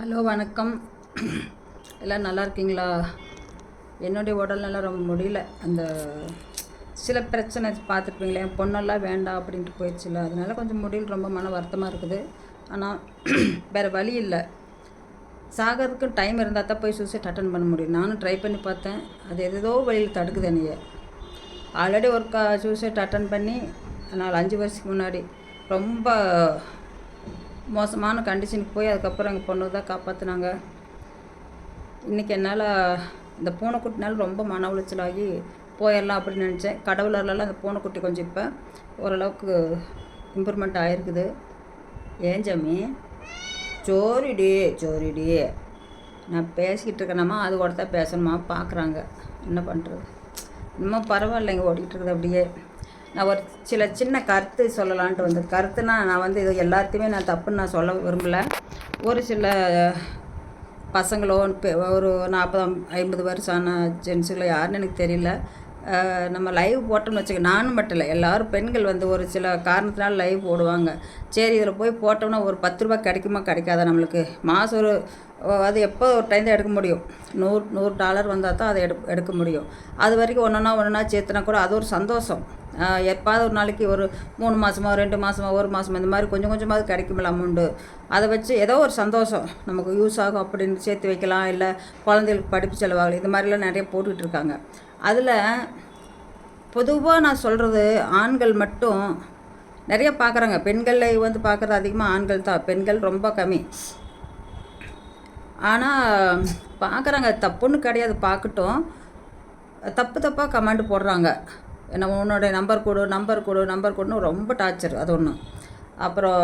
Hello வணக்கம். எல்லாம் நல்லா இருக்கீங்களா? என்னுடைய உடல்நலம் ரொம்ப முடியல. அந்த சில பிரச்சனை பார்த்துருப்பீங்களே என் பொண்ணெல்லாம் வேண்டாம் அப்படின்ட்டு போயிடுச்சுல அதனால கொஞ்சம் முடியல ரொம்ப மன வருத்தமாக இருக்குது. ஆனால் வேறு வழி இல்லை. சாகிறதுக்கு டைம் இருந்தால் தான் போய் சூசைட் அட்டன் பண்ண முடியும். நானும் ட்ரை பண்ணி பார்த்தேன். அது ஏதோ வழியில் தடுக்குது என்னைய. ஆல்ரெடி ஒரு கா சூசைட் அட்டன் பண்ணி நாலு அஞ்சு வருஷத்துக்கு முன்னாடி ரொம்ப மோசமான கண்டிஷனுக்கு போய் அதுக்கப்புறம் எங்கள் பொண்ணு தான் காப்பாற்றினாங்க இன்றைக்கி என்னால் இந்த பூனைக்குட்டினால ரொம்ப மன உளைச்சலாகி போயிடலாம் அப்படின்னு நினச்சேன். கடவுளர்லாம் அந்த பூனைக்குட்டி கொஞ்சம் இப்போ ஓரளவுக்கு இம்ப்ரூவ்மெண்ட் ஆகிருக்குது ஏன் ஜமி ஜோரிடி ஜோரிடி. நான் பேசிக்கிட்டு இருக்கேனாமா அது கூட தான் பேசணுமா? பார்க்குறாங்க என்ன பண்ணுறது இன்னும் பரவாயில்லைங்க ஓடிக்கிட்டு இருக்குது அப்படியே. நான் ஒரு சில சின்ன கருத்து சொல்லலான்ட்டு வந்து கருத்துனா நான் வந்து இது எல்லாத்தையுமே நான் தப்புன்னு நான் சொல்ல விரும்பலை. ஒரு சில பசங்களோ ஒரு நாற்பது ஐம்பது வருஷம் ஆன ஜென்ஸுகளோ யாருன்னு எனக்கு தெரியல. நம்ம லைவ் போட்டோம்னு வச்சுக்க நானும் மட்டும் இல்லை எல்லோரும் பெண்கள் வந்து ஒரு சில காரணத்தினால லைவ் போடுவாங்க. சரி இதில் போய் போட்டோம்னா ஒரு பத்து ரூபா கிடைக்குமா கிடைக்காதா நம்மளுக்கு? மாதம் ஒரு அது எப்போ ஒரு டைம் தான் எடுக்க முடியும். நூறு நூறு டாலர் வந்தால் தான் அதை எடு எடுக்க முடியும். அது வரைக்கும் ஒன்றா ஒன்றா சேர்த்துனா கூட அது ஒரு சந்தோஷம். எப்பாவது ஒரு நாளைக்கு ஒரு மூணு மாதமோ ரெண்டு மாதமோ ஒரு மாதமோ இந்த மாதிரி கொஞ்சம் கொஞ்சமாவது கிடைக்குமில்ல அமௌண்ட்டு அதை வச்சு ஏதோ ஒரு சந்தோஷம். நமக்கு யூஸ் ஆகும் அப்படின்னு சேர்த்து வைக்கலாம். இல்லை குழந்தைகளுக்கு படிப்பு செலவாகலாம். இது மாதிரிலாம் நிறைய போட்டுக்கிட்டு இருக்காங்க. அதில் பொதுவாக நான் சொல்கிறது ஆண்கள் மட்டும் நிறைய பார்க்குறாங்க. பெண்களை வந்து பார்க்குறது அதிகமாக ஆண்கள் தான். பெண்கள் ரொம்ப கம்மி. ஆனால் பார்க்குறாங்க தப்புன்னு கிடையாது பார்க்கட்டும் தப்பு தப்பாக கமெண்ட் போடுறாங்க. என்ன உன்னோட நம்பர் கொடு நம்பர் கொடு நம்பர் கொடுன்னு ரொம்ப டார்ச்சர் அது ஒன்று அப்புறம்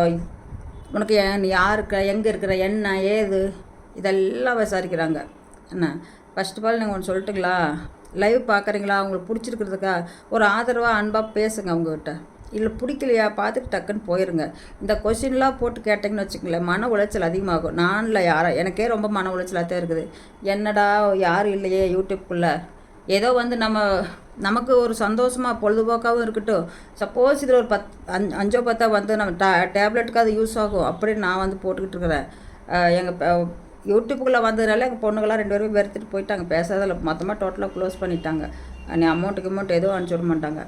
உனக்கு ஏன் யார் இருக்க எங்கே இருக்கிற என்ன ஏது இதெல்லாம் விசாரிக்கிறாங்க. என்ன ஃபஸ்ட் ஆஃப் ஆல் நீங்கள் ஒன்று சொல்லட்டுங்களா? லைவ் பார்க்குறீங்களா அவங்களுக்கு பிடிச்சிருக்கிறதுக்கா? ஒரு ஆதரவாக அன்பாக பேசுங்க அவங்கக்கிட்ட இல்லை பிடிக்கலையா? பார்த்துட்டு டக்குன்னு போயிருங்க. இந்த கொஷின்லாம் போட்டு கேட்டிங்கன்னு வச்சுக்கோங்களேன் மன உளைச்சல் அதிகமாகும். நான் இல்லை யாரா எனக்கே ரொம்ப மன உளைச்சலாக தான் இருக்குது. என்னடா யாரும் இல்லையே யூடியூப்குள்ளே. ஏதோ வந்து நம்ம நமக்கு ஒரு சந்தோஷமாக பொழுதுபோக்காகவும் இருக்கட்டும். சப்போஸ் இதில் ஒரு பத் அஞ் அஞ்சோ பத்தா வந்து நம்ம டே டேப்லெட்டுக்கு அது யூஸ் ஆகும் அப்படின்னு நான் வந்து போட்டுக்கிட்டு இருக்கிறேன். எங்கள் யூடியூப்புக்குள்ளே வந்ததுனால எங்கள் பொண்ணுங்களாம் ரெண்டு பேரும் வெறுத்துட்டு போயிட்டாங்க. பேசாதில் மொத்தமாக டோட்டலாக க்ளோஸ் பண்ணிட்டாங்க. நீ அமௌண்ட்டுக்கு அமௌண்ட் எதுவும் அனுப்பிச்சி விட மாட்டாங்க.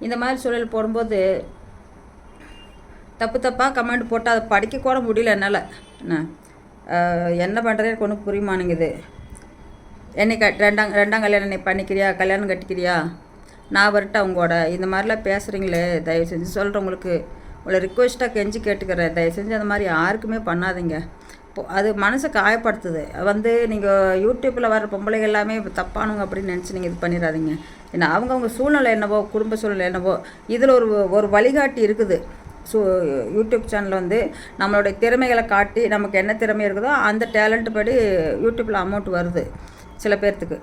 இந்த மாதிரி சூழல் போடும்போது தப்பு தப்பாக கமெண்ட் போட்டு அதை படிக்க கூட முடியல என்னால். என்ன? என்ன பண்ணுறது எனக்கு ஒன்றும் புரிய என்னை க ரெண்டாம் ரெண்டாம் கல்யாணம் நீ பண்ணிக்கிறியா? கல்யாணம் கட்டிக்கிறியா? நான் வரட்ட அவங்களோட இந்த மாதிரிலாம் பேசுகிறீங்களே தயவு செஞ்சு சொல்கிறவங்களுக்கு உங்களை ரிக்வெஸ்ட்டாக கெஞ்சி கேட்டுக்கிறேன். தயவு செஞ்சு அந்த மாதிரி யாருக்குமே பண்ணாதீங்க. இப்போ அது மனசை காயப்படுத்துது. வந்து நீங்கள் யூடியூப்பில் வர பொம்பளைகள் எல்லாமே இப்போ தப்பானவங்க அப்படின்னு நினச்சி நீங்கள் இது பண்ணிடாதீங்க. ஏன்னா அவங்கவுங்க சூழ்நிலை என்னவோ குடும்ப சூழ்நிலை என்னவோ இதில் ஒரு ஒரு வழிகாட்டி இருக்குது. ஸோ யூடியூப் சேனல் வந்து நம்மளுடைய திறமைகளை காட்டி நமக்கு என்ன திறமை இருக்குதோ அந்த டேலண்ட் படி யூடியூப்பில் அமௌண்ட் வருது சில பேர்த்துக்கு.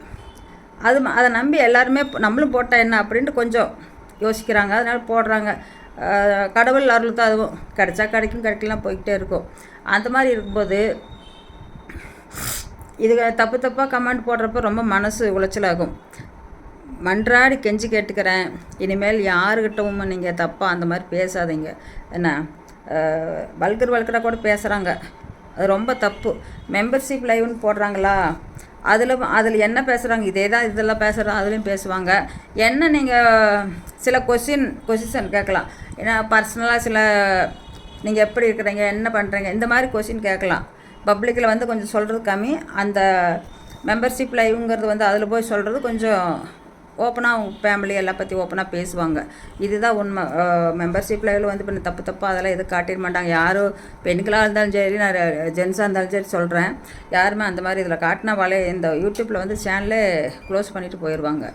அது ம- அதை நம்பி எல்லாருமே நம்மளும் போட்டால் என்ன அப்படின்ட்டு கொஞ்சம் யோசிக்கிறாங்க. அதனால் போடுறாங்க. கடவுள் அருள் தான் அதுவும். கிடைச்சா கிடைக்கும் கிடைக்கலாம் போய்கிட்டே இருக்கும். அந்த மாதிரி இருக்கும்போது இது தப்பு தப்பாக கமெண்ட் போடுறப்ப ரொம்ப மனசு உளைச்சலாகும். மன்றாடி கெஞ்சி கேட்டுக்கிறேன். இனிமேல் யாருக்கிட்டவும் நீங்கள் தப்பாக அந்த மாதிரி பேசாதீங்க. என்ன? வல்கர் வல்கராக கூட பேசுகிறாங்க அது ரொம்ப தப்பு. மெம்பர்ஷிப் லைவ்னு போடுறாங்களா? அதில் அதில் என்ன பேசுகிறாங்க இதே தான் இதெல்லாம் பேசுகிறாங்க அதுலேயும் பேசுவாங்க. என்ன நீங்கள் சில கொஷின் கொஷின் கேட்கலாம். ஏன்னா பர்சனலாக சில நீங்கள் எப்படி இருக்கிறீங்க என்ன பண்ணுறீங்க இந்த மாதிரி கொஷின் கேட்கலாம். பப்ளிக்கில் வந்து கொஞ்சம் சொல்கிறது கம்மி. அந்த மெம்பர்ஷிப் லைவ்ங்கிறது வந்து அதில் போய் சொல்கிறது கொஞ்சம் ஓப்பனாக அவங்க ஃபேமிலி எல்லாம் பற்றி ஓப்பனாக பேசுவாங்க. இதுதான் உண்மை. மெம்பர்ஷிப் லெவலில் வந்து இப்போ தப்பு தப்பாக அதெல்லாம் எதுவும் காட்டிட மாட்டாங்க. யாரும் பெண்களாக இருந்தாலும் சரி நான் ஜென்ஸாக இருந்தாலும் சரி சொல்கிறேன் யாருமே அந்த மாதிரி இதில் காட்டினா இந்த யூடியூப்பில் வந்து சேனலே க்ளோஸ் பண்ணிட்டு போயிடுவாங்க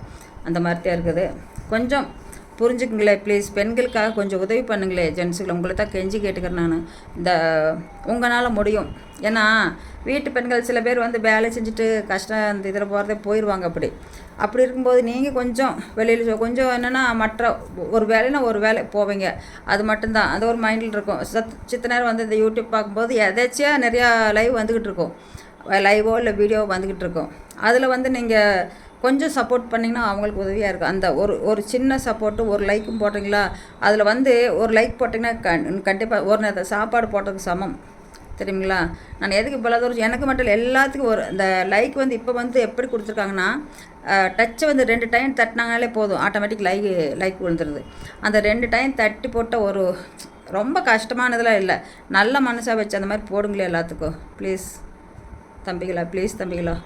அந்த மாதிரி தான் இருக்குது. கொஞ்சம் புரிஞ்சுக்குங்களேன் ப்ளீஸ் பெண்களுக்காக கொஞ்சம் உதவி பண்ணுங்களேன் ஜென்ஸுகளை உங்களை தான் கெஞ்சி கேட்டுக்கிறேன் நான். இந்த உங்களால் முடியும். ஏன்னா வீட்டு பெண்கள் சில பேர் வந்து வேலை செஞ்சுட்டு கஷ்டம் அந்த இதில் போகிறதே போயிடுவாங்க அப்படி. அப்படி இருக்கும்போது நீங்கள் கொஞ்சம் வெளியில் கொஞ்சம் என்னென்னா மற்ற ஒரு வேலைன்னா ஒரு வேலை போவீங்க. அது மட்டும்தான். அது ஒரு மைண்டில் இருக்கும். சத் சித்த நேரம் வந்து இந்த யூடியூப் பார்க்கும்போது எதாச்சியாக நிறையா லைவ் வந்துக்கிட்டு இருக்கும். லைவோ இல்லை வீடியோ வந்துக்கிட்டு இருக்கும். அதில் வந்து நீங்கள் கொஞ்சம் சப்போர்ட் பண்ணிங்கன்னா அவங்களுக்கு உதவியாக இருக்கும். அந்த ஒரு ஒரு சின்ன சப்போர்ட்டு ஒரு லைக்கும் போட்டிங்களா? அதில் வந்து ஒரு லைக் போட்டிங்கன்னா கண் கண்டிப்பாக ஒரு நேரத்தை சாப்பாடு போட்டதுக்கு சமம். தெரியுங்களா? நான் எதுக்கு இவ்வளோ தூரம் எனக்கு மட்டும் இல்லை எல்லாத்துக்கும் ஒரு இந்த லைக் வந்து இப்போ வந்து எப்படி கொடுத்துருக்காங்கன்னா டச்சை வந்து ரெண்டு டைம் தட்டினாங்களே போதும். ஆட்டோமேட்டிக் லைக் லைக் விழுந்துருது. அந்த ரெண்டு டைம் தட்டி போட்ட ஒரு ரொம்ப கஷ்டமானதெல்லாம் இல்லை. நல்ல மனசாக வச்சு அந்த மாதிரி போடுங்களே எல்லாத்துக்கும். ப்ளீஸ் தம்பிகளா ப்ளீஸ் தம்பிகளா.